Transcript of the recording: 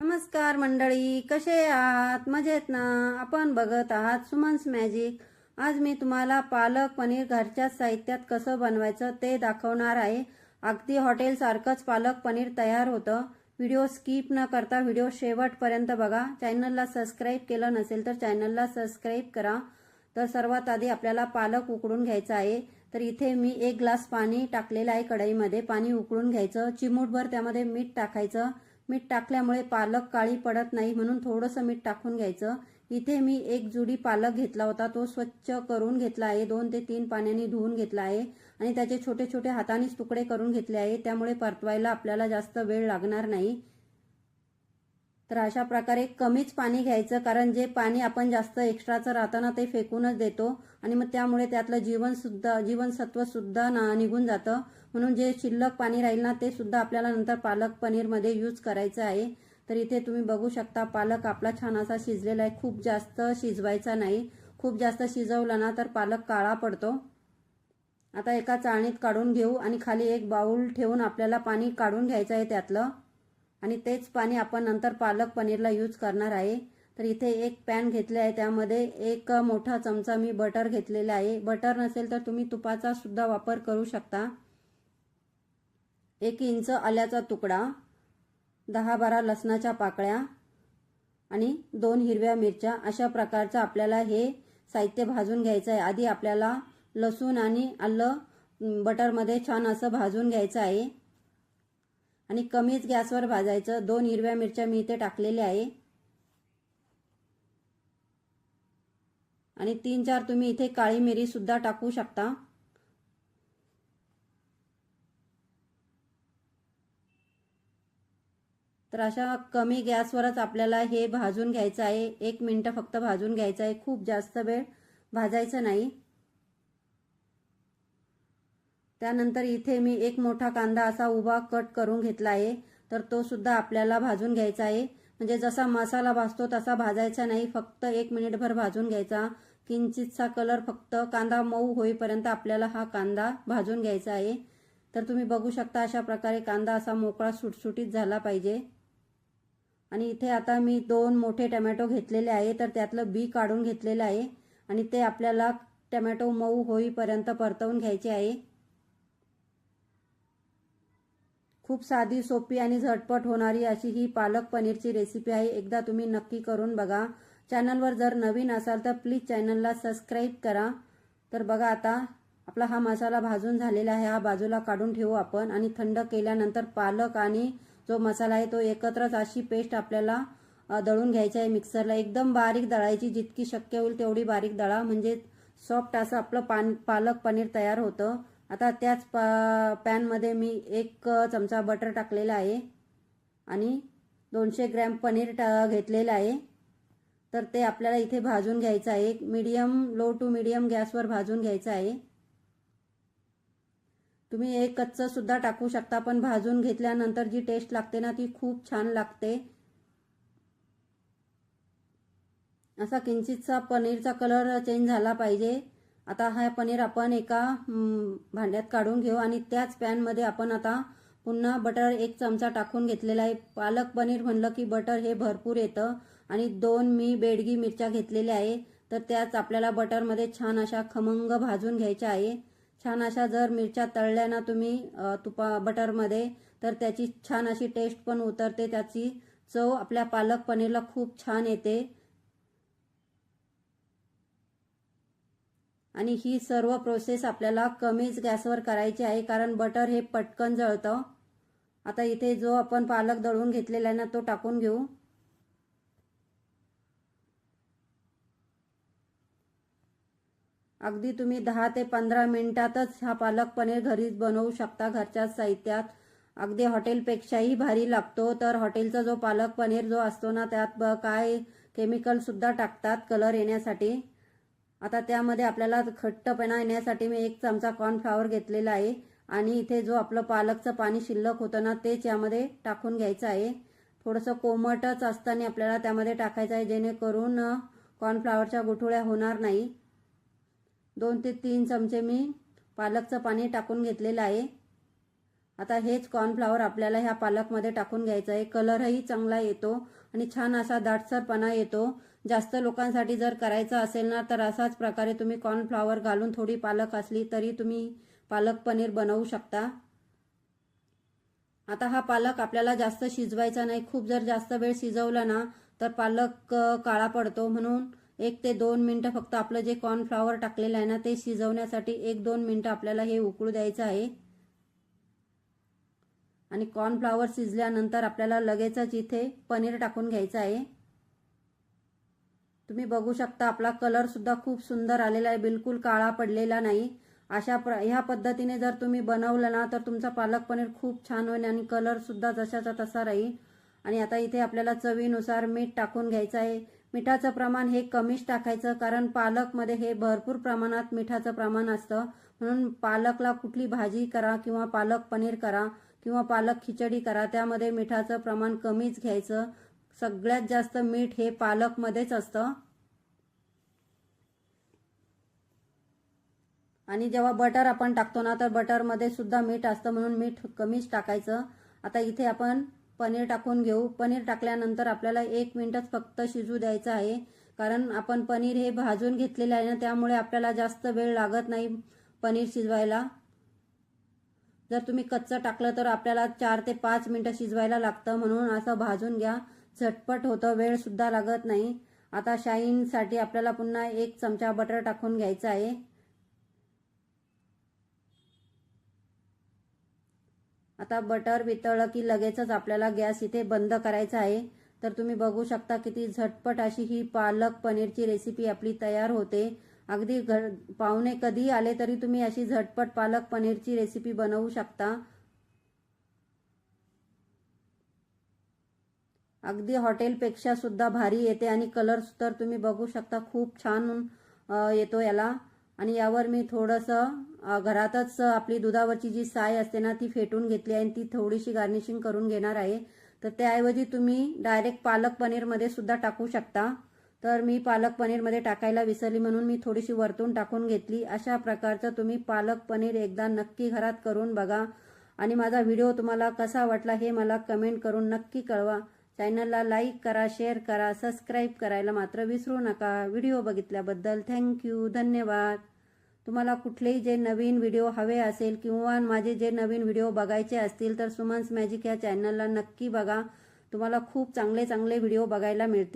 नमस्कार मंडळी कसे आहात? मजेत ना? आपण बघत आहात सुमन्स मॅजिक. आज मी तुम्हाला पालक पनीर घरच्या साहित्यात कसं बनवायचं ते दाखवणार आहे. अगदी हॉटेलसारखंच पालक पनीर तयार होतं. व्हिडिओ स्किप न करता व्हिडिओ शेवटपर्यंत बघा. चॅनलला सबस्क्राईब केलं नसेल तर चॅनलला सबस्क्राईब करा. तर सर्वात आधी आपल्याला पालक उकडून घ्यायचा आहे. तर इथे मी एक ग्लास पाणी टाकलेलं आहे कढईमध्ये. पाणी उकळून घ्यायचं. चिमूटभर त्यामध्ये मीठ टाकायचं. मीठ टाकल्यामुळे पालक काळी पडत नाही म्हणून थोडंसं मीठ टाकून घ्यायचं. इथे मी एक जुडी पालक घेतला होता. तो स्वच्छ करून घेतला आहे. दोन ते तीन पाण्याने धुवून घेतला आहे आणि त्याचे छोटे छोटे हातानेच तुकडे करून घेतले आहे. त्यामुळे परतवायला आपल्याला जास्त वेळ लागणार नाही. तर अशा प्रकारे कमीच पाणी घ्यायचं कारण जे पाणी आपण जास्त एक्स्ट्राचं राहतं ते फेकूनच देतो आणि मग त्यामुळे त्यातलं जीवनसुद्धा जीवनसत्वसुद्धा ना निघून जातं. म्हणून जे शिल्लक पाणी राहील ना ते सुद्धा आपल्याला नंतर पालक पनीरमध्ये यूज करायचं आहे. तर इथे तुम्ही बघू शकता पालक आपला छान असा शिजलेला आहे. खूप जास्त शिजवायचा नाही. खूप जास्त शिजवला ना तर पालक काळा पडतो. आता एका चाळणीत काढून घेऊ आणि खाली एक बाऊल ठेवून आपल्याला पाणी काढून घ्यायचं आहे त्यातलं. आणि तेच पाणी आपण नंतर पालक पनीरला यूज करणार आहे. तर इथे एक पॅन घेतले आहे त्यामध्ये. एक मोठा चमचा मी बटर घेतलेला आहे. बटर नसेल तर तुम्ही तुपाचा सुद्धा वापर करू शकता. एक इंच आल्याचा तुकडा दहा बारा लसणाच्या पाकळ्या आणि दोन हिरव्या मिरच्या. अशा प्रकारचं आपल्याला हे साहित्य भाजून घ्यायचं आहे. आधी आपल्याला लसूण आणि आलं बटरमध्ये छान असं भाजून घ्यायचं आहे. आणि कमीच गॅसवर भाजायचं. दोन हिरव्या मिरच्या मी इथे टाकलेल्या आहे. आणि तीन चार तुम्ही इथे काळी मिरीसुद्धा टाकू शकता. तर अशा कमी गॅसवरच आपल्याला हे भाजून घ्यायचं आहे. एक मिनटं फक्त भाजून घ्यायचं आहे. खूप जास्त वेळ भाजायचं नाही. त्यानंतर इथे मी एक मोठा कांदा असा उभा कट करून घेतला आहे. तर तो सुद्धा आपल्याला भाजून घ्यायचा आहे. म्हणजे जसा मसाला भाजतो तसा भाजायचा नाही. फक्त एक मिनिटभर भाजून घ्यायचा. किंचितचा कलर फक्त कांदा मऊ होईपर्यंत आपल्याला हा कांदा भाजून घ्यायचा आहे. तर तुम्ही बघू शकता अशा प्रकारे कांदा असा मोकळा सुटसुटीत झाला पाहिजे. आणि इथे आता मी दोन मोठे टमॅटो घेतलेले आहे तर त्यातलं बी काढून घेतलेलं आहे. आणि ते आपल्याला टमॅटो मऊ होईपर्यंत परतवून घ्यायचे आहे. खूप साधी सोपी आणि झटपट होणारी अशी ही पालक पनीरची रेसिपी आहे. एकदा तुम्ही नक्की करून बघा. चॅनलवर जर नवीन असाल तर प्लीज चॅनलला सबस्क्राईब करा. तर बघा आता आपला हा मसाला भाजून झालेला आहे. हा बाजूला काढून ठेवू आपण. आणि थंड केल्यानंतर पालक आणि जो मसाला आहे तो एकत्रच अशी पेस्ट आपल्याला दळून घ्यायची आहे मिक्सरला. एकदम बारीक दळायची जितकी शक्य होईल तेवढी बारीक दळा. म्हणजे सॉफ्ट असं आपलं पान पालक पनीर तयार होतं. आता त्याच प पॅनमध्ये मी एक चमचा बटर टाकलेला आहे. आणि दोनशे ग्रॅम पनीर टा घेतलेलं आहे. तर ते आपल्याला इथे भाजून घ्यायचं आहे. मीडियम लो टू मीडियम गॅसवर भाजून घ्यायचं आहे. तुम्ही एक कच्चं सुद्धा टाकू शकता पण भाजून घेतल्यानंतर जी टेस्ट लागते ना ती खूप छान लागते. असा किंचितचा पनीरचा कलर चेंज झाला पाहिजे. आता हा पनीर आपण एका भांड्यात काढून घेऊ आणि त्याच पॅनमध्ये आपण आता पुन्हा बटर एक चमचा टाकून घेतलेला आहे. पालक पनीर म्हणलं की बटर हे भरपूर येतं आणि दोन मी बेडगी मिरच्या घेतलेल्या आहे. तर त्याच आपल्याला बटरमध्ये छान अशा खमंग भाजून घ्यायच्या आहे. छान अशा जर मिरच्या तळल्या ना तुम्ही तुपा बटरमध्ये तर त्याची छान अशी टेस्ट पण उतरते. त्याची चव आपल्या पालक पनीरला खूप छान येते. आणि ही सर्व प्रोसेस आपल्याला कमीच गॅसवर करायची आहे कारण बटर हे पटकन जळतं. आता इथे जो आपण पालक दळून घेतलेला आहे ना तो टाकून घेऊ. अगदी तुम्ही दहा ते पंधरा मिनिटातच हा पालक पनीर घरीच बनवू शकता घरच्याच साहित्यात. अगदी हॉटेलपेक्षाही भारी लागतो तर हॉटेलचा जो पालक पनीर जो असतो ना त्यात काय केमिकल सुद्धा टाकतात कलर येण्यासाठी. आता त्यामध्ये आपल्याला खट्टपणा येण्यासाठी मी एक चमचा कॉर्नफ्लावर घेतलेला आहे आणि इथे जो आपलं पालकचं पाणी शिल्लक होतं ना तेच यामध्ये टाकून घ्यायचं आहे. थोडंसं कोमटच असताना आपल्याला त्यामध्ये टाकायचं आहे जेणेकरून कॉर्नफ्लावरच्या गुठुळ्या होणार नाही. दोन ते तीन चमचे मी पालकचं पाणी टाकून घेतलेलं आहे. आता हेच कॉर्नफ्लावर आपल्याला ह्या पालकमध्ये टाकून घ्यायचं आहे. कलरही चांगला येतो आणि छान असा दाटसरपणा येतो. जास्त लोकांसाठी जर करायचं असेल ना तर असाच प्रकारे तुम्ही कॉर्नफ्लावर घालून थोडी पालक असली तरी तुम्ही पालक पनीर बनवू शकता. आता हा पालक आपल्याला जास्त शिजवायचा नाही. खूप जर जास्त वेळ शिजवला ना तर पालक काळा पडतो म्हणून एक ते दोन मिनटं फक्त आपलं जे कॉर्नफ्लॉवर टाकलेलं आहे ना ते शिजवण्यासाठी एक दोन मिनटं आपल्याला हे उकळू द्यायचं आहे. आणि कॉर्नफ्लॉवर शिजल्यानंतर आपल्याला लगेचच इथे पनीर टाकून घ्यायचं आहे. तुम्ही बघू शकता आपला कलरसुद्धा खूप सुंदर आलेला आहे बिलकुल काळा पडलेला नाही. अशा प्र ह्या पद्धतीने जर तुम्ही बनवलं ना तर तुमचा पालक पनीर खूप छान होईल आणि कलरसुद्धा जशाचा तसा राहील. आणि आता इथे आपल्याला चवीनुसार मीठ टाकून घ्यायचं आहे. मिठाचं प्रमाण हे कमीच टाकायचं कारण पालकमध्ये हे भरपूर प्रमाणात मिठाचं प्रमाण असतं. म्हणून पालकला कुठली भाजी करा किंवा पालक पनीर करा किंवा पालक खिचडी करा त्यामध्ये मिठाचं प्रमाण कमीच घ्यायचं. सगळ्यात जास्त मीठ हे पालकमध्येच असतं. आणि जेव्हा बटर आपण टाकतो ना तर बटरमध्ये सुद्धा मीठ असतं म्हणून मीठ कमीच टाकायचं. आता इथे आपण पनीर टाकून घेऊ. पनीर टाकल्यानंतर आपल्याला एक मिनिटच फक्त शिजू द्यायचं आहे. कारण आपण पनीर हे भाजून घेतलेलं आहे ना त्यामुळे आपल्याला जास्त वेळ लागत नाही पनीर शिजवायला. जर तुम्ही कच्चं टाकलं तर आपल्याला चार ते पाच मिनटं शिजवायला लागतं. म्हणून असं भाजून घ्या. झटपट होतं वेळसुद्धा लागत नाही. आता शाईनसाठी आपल्याला पुन्हा एक चमचा बटर टाकून घ्यायचं आहे. आता बटर वितळलं की लगेचच आपल्याला गॅस इथे बंद करायचा आहे. तर तुम्ही बघू शकता किती झटपट अशी ही पालक पनीरची रेसिपी आपली तयार होते. अगदी घ पाहुणे कधी आले तरी तुम्ही अशी झटपट पालक पनीरची रेसिपी बनवू शकता. अगदी हॉटेलपेक्षा सुद्धा भारी येते आणि कलर तर तुम्ही बघू शकता खूप छान येतो याला. आणि यावर मी थोडंसं घरातच आपली दुधावरची जी साय असते ना ती फेटून घेतली आहे आणि ती थोडीशी गार्निशिंग करून घेणार आहे. तर त्याऐवजी तुम्ही डायरेक्ट पालक पनीरमध्ये सुद्धा टाकू शकता. तर मी पालक पनीरमध्ये टाकायला विसरली म्हणून मी थोडीशी वरतून टाकून घेतली. अशा प्रकारचं तुम्ही पालक पनीर एकदा नक्की घरात करून बघा. आणि माझा व्हिडिओ तुम्हाला कसा वाटला हे मला कमेंट करून नक्की कळवा. चॅनलला लाईक करा शेअर करा सबस्क्राईब करायला मात्र विसरू नका. व्हिडिओ बघितल्याबद्दल थँक्यू धन्यवाद. तुम्हाला कुठलेही जे नवीन व्हिडिओ हवे असेल किंवा माझे जे नवीन व्हिडिओ बघायचे असतील तर सुमन्स मॅजिक या चॅनलला नक्की बघा. तुम्हाला खूप चांगले चांगले व्हिडिओ बघायला मिळतील.